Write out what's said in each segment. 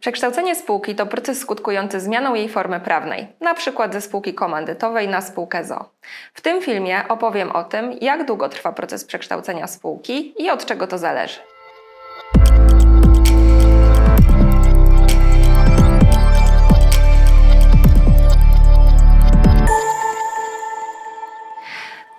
Przekształcenie spółki to proces skutkujący zmianą jej formy prawnej, na przykład ze spółki komandytowej na spółkę ZO. W tym filmie opowiem o tym, jak długo trwa proces przekształcenia spółki i od czego to zależy.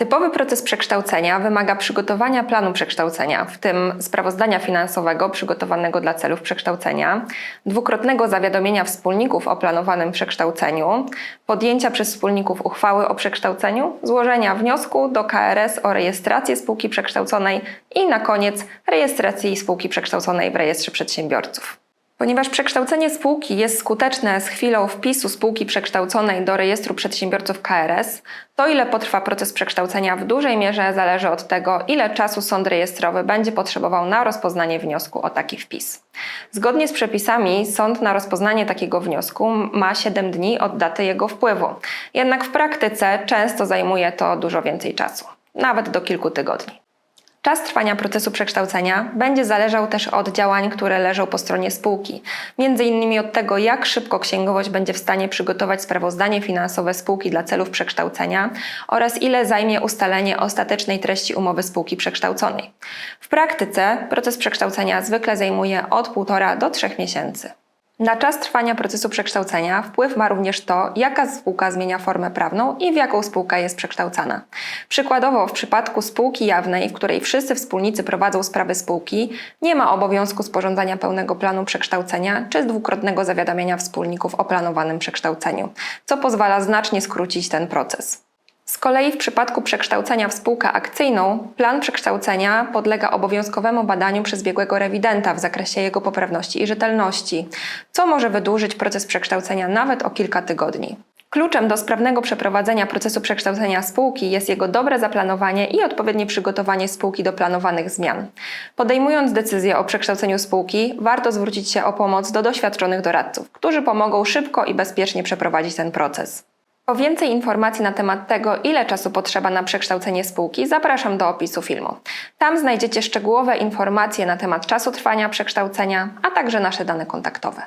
Typowy proces przekształcenia wymaga przygotowania planu przekształcenia, w tym sprawozdania finansowego przygotowanego dla celów przekształcenia, dwukrotnego zawiadomienia wspólników o planowanym przekształceniu, podjęcia przez wspólników uchwały o przekształceniu, złożenia wniosku do KRS o rejestrację spółki przekształconej i na koniec rejestracji spółki przekształconej w rejestrze przedsiębiorców. Ponieważ przekształcenie spółki jest skuteczne z chwilą wpisu spółki przekształconej do rejestru przedsiębiorców KRS, to ile potrwa proces przekształcenia w dużej mierze zależy od tego, ile czasu sąd rejestrowy będzie potrzebował na rozpoznanie wniosku o taki wpis. Zgodnie z przepisami sąd na rozpoznanie takiego wniosku ma 7 dni od daty jego wpływu. Jednak w praktyce często zajmuje to dużo więcej czasu, nawet do kilku tygodni. Czas trwania procesu przekształcenia będzie zależał też od działań, które leżą po stronie spółki, między innymi od tego, jak szybko księgowość będzie w stanie przygotować sprawozdanie finansowe spółki dla celów przekształcenia oraz ile zajmie ustalenie ostatecznej treści umowy spółki przekształconej. W praktyce proces przekształcenia zwykle zajmuje od 1,5 do 3 miesięcy. Na czas trwania procesu przekształcenia wpływ ma również to, jaka spółka zmienia formę prawną i w jaką spółka jest przekształcana. Przykładowo, w przypadku spółki jawnej, w której wszyscy wspólnicy prowadzą sprawy spółki, nie ma obowiązku sporządzania pełnego planu przekształcenia czy dwukrotnego zawiadamiania wspólników o planowanym przekształceniu, co pozwala znacznie skrócić ten proces. Z kolei w przypadku przekształcenia w spółkę akcyjną, plan przekształcenia podlega obowiązkowemu badaniu przez biegłego rewidenta w zakresie jego poprawności i rzetelności, co może wydłużyć proces przekształcenia nawet o kilka tygodni. Kluczem do sprawnego przeprowadzenia procesu przekształcenia spółki jest jego dobre zaplanowanie i odpowiednie przygotowanie spółki do planowanych zmian. Podejmując decyzję o przekształceniu spółki, warto zwrócić się o pomoc do doświadczonych doradców, którzy pomogą szybko i bezpiecznie przeprowadzić ten proces. Po więcej informacji na temat tego, ile czasu potrzeba na przekształcenie spółki, zapraszam do opisu filmu. Tam znajdziecie szczegółowe informacje na temat czasu trwania przekształcenia, a także nasze dane kontaktowe.